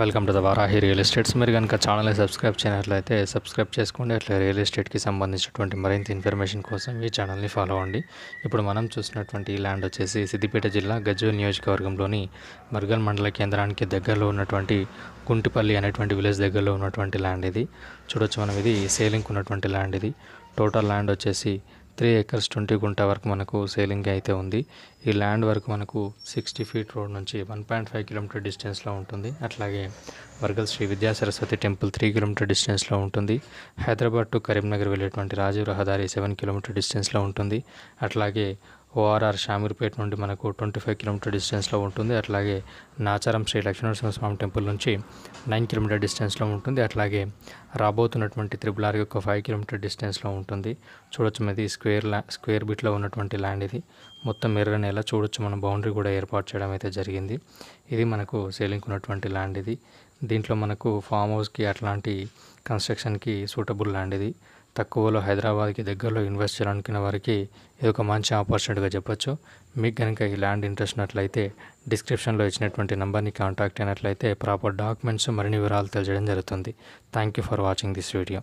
Welcome to the Varahi real estates మీరు కనుక ఛానల్ని సబ్స్క్రైబ్ చేయనట్లయితే సబ్స్క్రైబ్ చేసుకోండి. అట్లా రియల్ ఎస్టేట్కి సంబంధించినటువంటి మరింత ఇన్ఫర్మేషన్ కోసం ఈ ఛానల్ని ఫాలో అవ్వండి. ఇప్పుడు మనం చూసినటువంటి ఈ ల్యాండ్ వచ్చేసి సిద్దిపేట జిల్లా గజ్వేల్ నియోజకవర్గంలోని మర్గల్ మండల కేంద్రానికి దగ్గరలో ఉన్నటువంటి గుంటిపల్లి అనేటువంటి విలేజ్ దగ్గరలో ఉన్నటువంటి ల్యాండ్ ఇది. చూడొచ్చు మనం ఇది సేలింగ్ ఉన్నటువంటి ల్యాండ్ ఇది. టోటల్ ల్యాండ్ వచ్చేసి త్రీ ఎకర్స్ ట్వంటీ గుంట వరకు మనకు సేలింగ్ అయితే ఉంది. ఈ ల్యాండ్ వరకు మనకు సిక్స్టీ ఫీట్ రోడ్ నుంచి వన్ పాయింట్ ఫైవ్ కిలోమీటర్ డిస్టెన్స్లో ఉంటుంది. అట్లాగే వర్గల్ శ్రీ విద్యా సరస్వతి టెంపుల్ త్రీ కిలోమీటర్ డిస్టెన్స్లో ఉంటుంది. హైదరాబాద్ టు కరీంనగర్ వెళ్ళేటువంటి రాజీవ్ రహదారి సెవెన్ కిలోమీటర్ డిస్టెన్స్లో ఉంటుంది. అట్లాగే ఓఆర్ఆర్ షామీర్పేట నుండి మనకు ట్వంటీ ఫైవ్ కిలోమీటర్ డిస్టెన్స్లో ఉంటుంది. అట్లాగే నాచారం శ్రీ లక్ష్మీనరసింహస్వామి టెంపుల్ నుంచి నైన్ కిలోమీటర్ డిస్టెన్స్లో ఉంటుంది. అట్లాగే రాబోతున్నటువంటి త్రిబుల్ ఆర్ ఒక ఫైవ్ కిలోమీటర్ డిస్టెన్స్లో ఉంటుంది. చూడొచ్చు ఇది స్క్వేర్ ల్యా స్క్వేర్ బిట్లో ఉన్నటువంటి ల్యాండ్ ఇది. మొత్తం ఎర్ర నేల చూడొచ్చు మనం. బౌండరీ కూడా ఏర్పాటు చేయడం అయితే జరిగింది. ఇది మనకు సేలింగ్ ఉన్నటువంటి ల్యాండ్ ఇది. దీంట్లో మనకు ఫామ్ హౌస్కి అట్లాంటి కన్స్ట్రక్షన్కి సూటబుల్ ల్యాండ్ ఇది. తక్కువలో హైదరాబాద్కి దగ్గరలో ఇన్వెస్ట్ చేయాలనుకునే వారికి ఇది ఒక మంచి ఆపర్చునిటీగా చెప్పొచ్చు. మీకు కనుక ఈ ల్యాండ్ ఇంట్రెస్ట్ ఉన్నట్లయితే డిస్క్రిప్షన్లో ఇచ్చినటువంటి నెంబర్ని కాంటాక్ట్ అయినట్లయితే ప్రాపర్ డాక్యుమెంట్స్ మరిన్ని వివరాలు తెలియజేయడం జరుగుతుంది. Thank you for watching this video